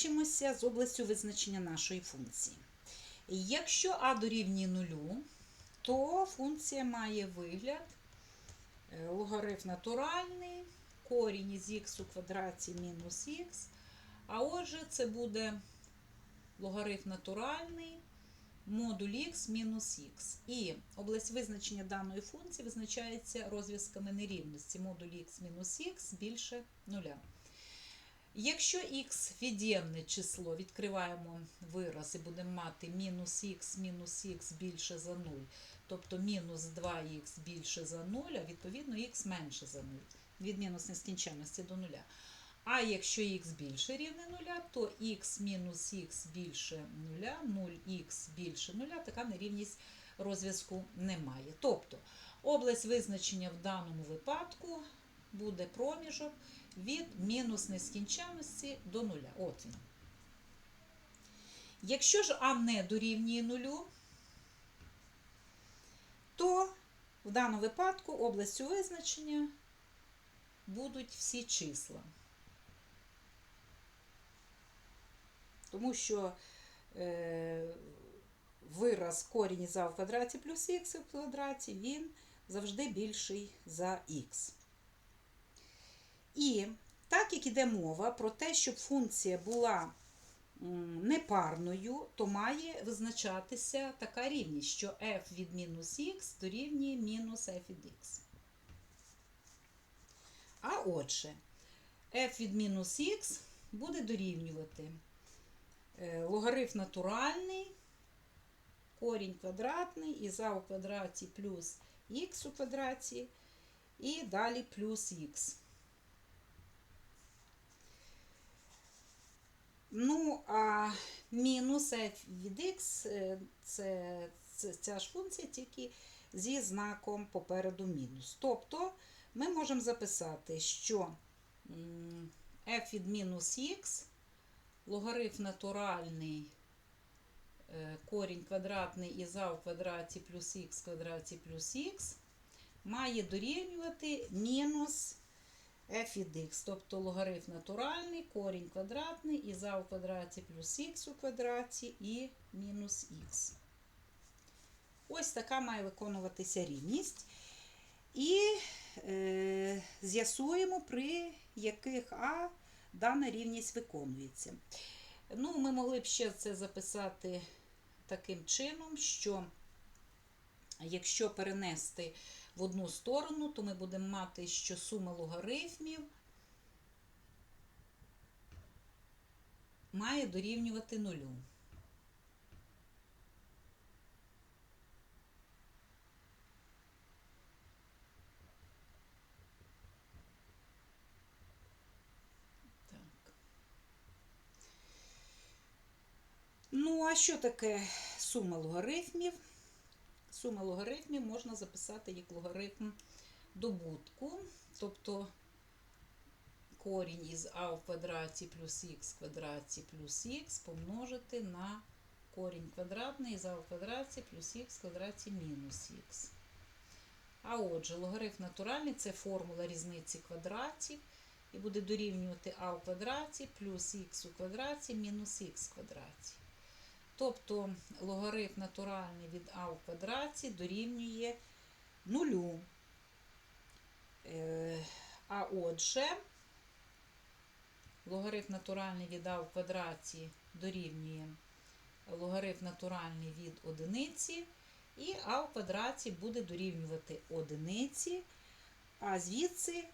визначимося з областю визначення нашої функції. Якщо а дорівнює нулю, то функція має вигляд е, логарифм натуральний, корінь із х у квадраті мінус х. А отже, це буде логарифм натуральний модуль х мінус х. І область визначення даної функції визначається розв'язками нерівності модуль х мінус х більше нуля. Якщо х від'ємне число, відкриваємо вираз і будемо мати мінус х мінус х більше за 0, тобто мінус 2х більше за 0, а відповідно х менше за 0, від мінус нескінченності до 0. А якщо х більше рівне 0, то х мінус х більше 0, 0х більше 0, така нерівність розв'язку немає. Тобто область визначення в даному випадку буде проміжок від мінус нескінченності до нуля. От він. Якщо ж А не дорівнює нулю, то в даному випадку областю визначення будуть всі числа. Тому що е, вираз корінь із а в квадраті плюс х в квадраті, він завжди більший за х. І так як іде мова про те, щоб функція була непарною, то має визначатися така рівність, що f від мінус х дорівнює мінус f від х. А отже, f від мінус х буде дорівнювати е, логарифм натуральний, корінь квадратний із а у квадраті плюс х у квадраті, і далі плюс х. Ну, а мінус f від x е, це, це ця ж функція тільки зі знаком попереду мінус. Тобто ми можемо записати, що f від мінус х, логарифм натуральний е, корінь квадратний із а в квадраті плюс х в квадраті плюс х має дорівнювати мінус f від x, тобто логарифм натуральний, корінь квадратний із а у квадраті плюс х у квадраті і мінус х. Ось така має виконуватися рівність. І е, з'ясуємо, при яких А дана рівність виконується. Ну, Ми могли б ще це записати таким чином, що якщо перенести в одну сторону, то ми будемо мати, що сума логарифмів має дорівнювати нулю. Ну, а що таке сума логарифмів? Сума логарифмів можна записати як логарифм добутку, тобто корінь із а в квадраті плюс х в квадраті плюс х помножити на корінь квадратний із а в квадраті плюс х в квадраті мінус х. А отже, логарифм натуральний це формула різниці квадратів і буде дорівнювати а в квадраті плюс х у квадраті мінус х в квадраті. Тобто логарифм натуральний від а в квадраті дорівнює нулю. Е, А отже, логарифм натуральний від а в квадраті дорівнює логарифм натуральний від одиниці, і а в квадраті буде дорівнювати одиниці, а звідси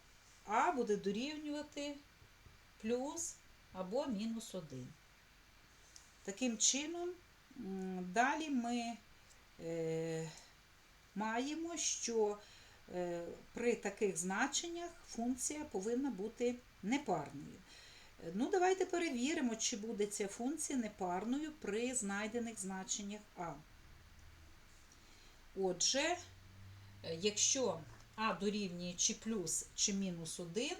а буде дорівнювати плюс або мінус 1. Таким чином, далі ми е, маємо, що е, при таких значеннях функція повинна бути непарною. Е, Ну, давайте перевіримо, чи буде ця функція непарною при знайдених значеннях А. Отже, якщо А дорівнює чи плюс, чи мінус 1,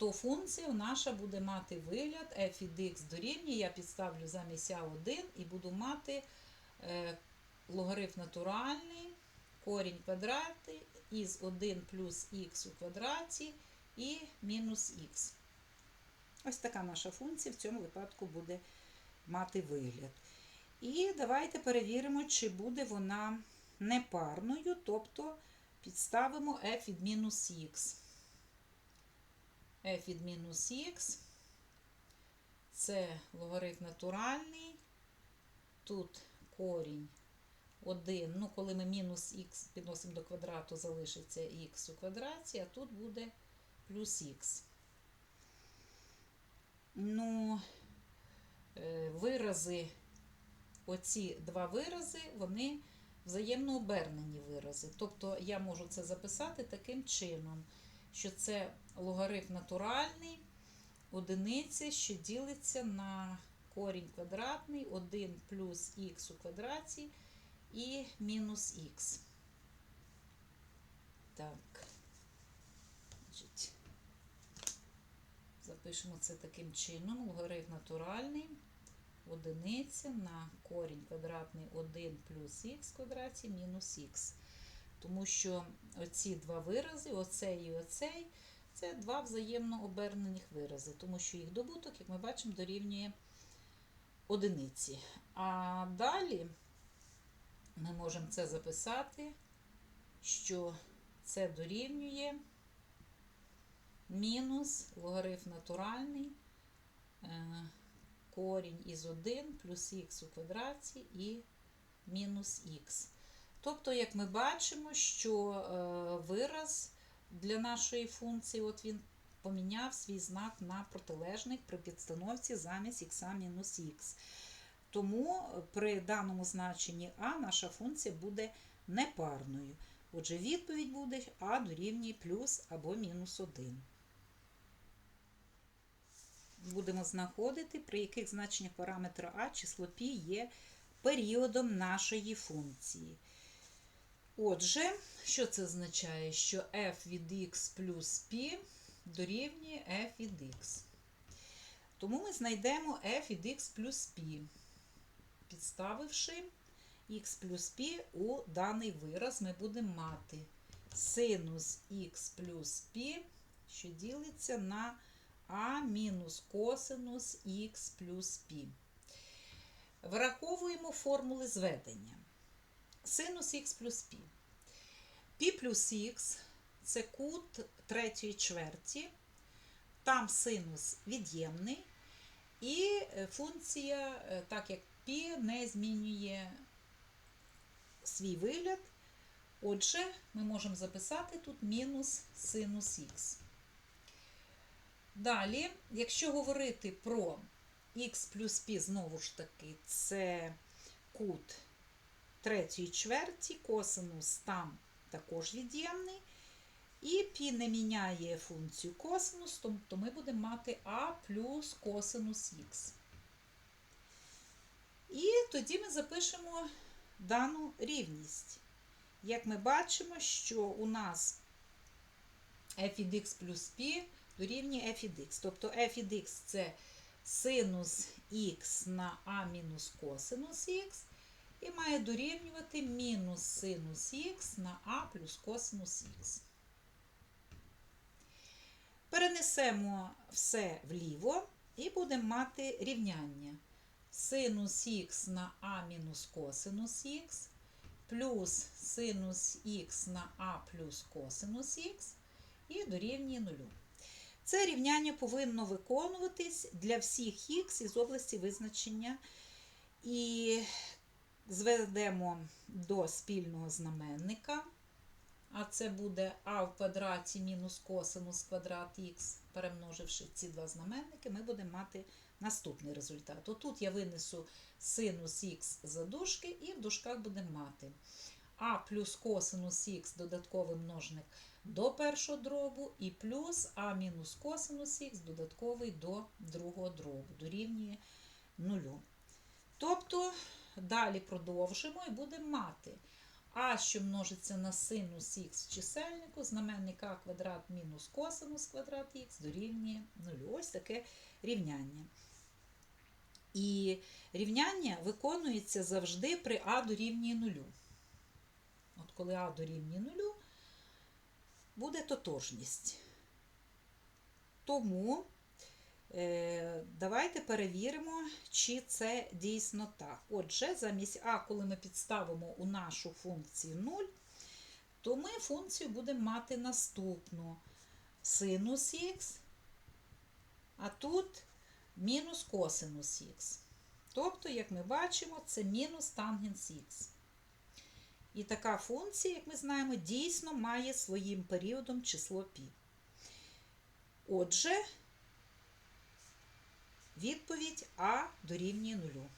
то функція наша буде мати вигляд f від x дорівнює, я підставлю замість А1 і буду мати е, логарифм натуральний, корінь квадратний із 1 плюс х у квадраті і мінус х. Ось така наша функція в цьому випадку буде мати вигляд. І давайте перевіримо, чи буде вона непарною, тобто підставимо f від мінус х. F від мінус х це логарифм натуральний. Тут корінь 1. Ну, коли ми мінус х підносимо до квадрату, залишиться х у квадраті, а тут буде плюс х. Ну, е, вирази, оці два вирази, вони взаємно обернені вирази. Тобто я можу це записати таким чином, що це логарифм натуральний одиниця, що ділиться на корінь квадратний 1 плюс х у квадраті і мінус х. Так. Запишемо це таким чином. Логарифм натуральний одиниця на корінь квадратний 1 плюс х квадраті мінус х. Тому що оці два вирази, оцей і оцей, це два взаємно обернених вирази, тому що їх добуток, як ми бачимо, дорівнює одиниці. А далі ми можемо це записати, що це дорівнює мінус логарифм натуральний е, корінь із 1 плюс х у квадраті і мінус х. Тобто, як ми бачимо, що е, вираз для нашої функції, от він поміняв свій знак на протилежник при підстановці замість х мінус х. Тому при даному значенні а наша функція буде непарною. Отже, відповідь буде а дорівнює плюс або мінус 1. Будемо знаходити, при яких значеннях параметра а число π є періодом нашої функції. Отже, що це означає? Що f від x плюс π дорівнює f від x. Тому ми знайдемо f від x плюс π, підставивши x плюс π у даний вираз, ми будемо мати синус х плюс π, що ділиться на а мінус косинус х плюс π. Враховуємо формули зведення. Синус х плюс π. Пі плюс х це кут третьої чверті, там синус від'ємний, і функція, так як π не змінює свій вигляд. Отже, ми можемо записати тут мінус синус х. Далі, якщо говорити про х плюс π, знову ж таки, це кут третьої чверті, косинус там також від'ємний. І π не міняє функцію косинус, тобто ми будемо мати а плюс косинус х. І тоді ми запишемо дану рівність. Як ми бачимо, що у нас f від x плюс π дорівнює f від x. Тобто f від x це синус х на а мінус косинус х, і має дорівнювати мінус синус х на а плюс косинус х. Перенесемо все вліво і будемо мати рівняння. Синус х на а мінус косинус х плюс синус х на а плюс косинус х і дорівнює нулю. Це рівняння повинно виконуватись для всіх х із області визначення. І зведемо до спільного знаменника. А це буде а в квадраті мінус косинус квадрат х, перемноживши ці два знаменники, ми будемо мати наступний результат. Отут я винесу синус х за дужки, і в дужках будемо мати а плюс косинус х додатковий множник до першого дробу, і плюс а мінус косинус х додатковий до другого дробу, дорівнює нулю. Тобто, далі продовжимо і будемо мати а, що множиться на синус х в чисельнику, знаменник а квадрат мінус косинус квадрат х дорівнює нулю. Ось таке рівняння. І рівняння виконується завжди при а дорівнює нулю. От коли а дорівнює нулю, буде тотожність. Тому Давайте перевіримо, чи це дійсно так. Отже, замість А, коли ми підставимо у нашу функцію 0, то ми функцію будемо мати наступну синус х, а тут мінус косинус х. Тобто, як ми бачимо, це мінус тангенс х. І така функція, як ми знаємо, дійсно має своїм періодом число π. Отже, відповідь А дорівнює нулю.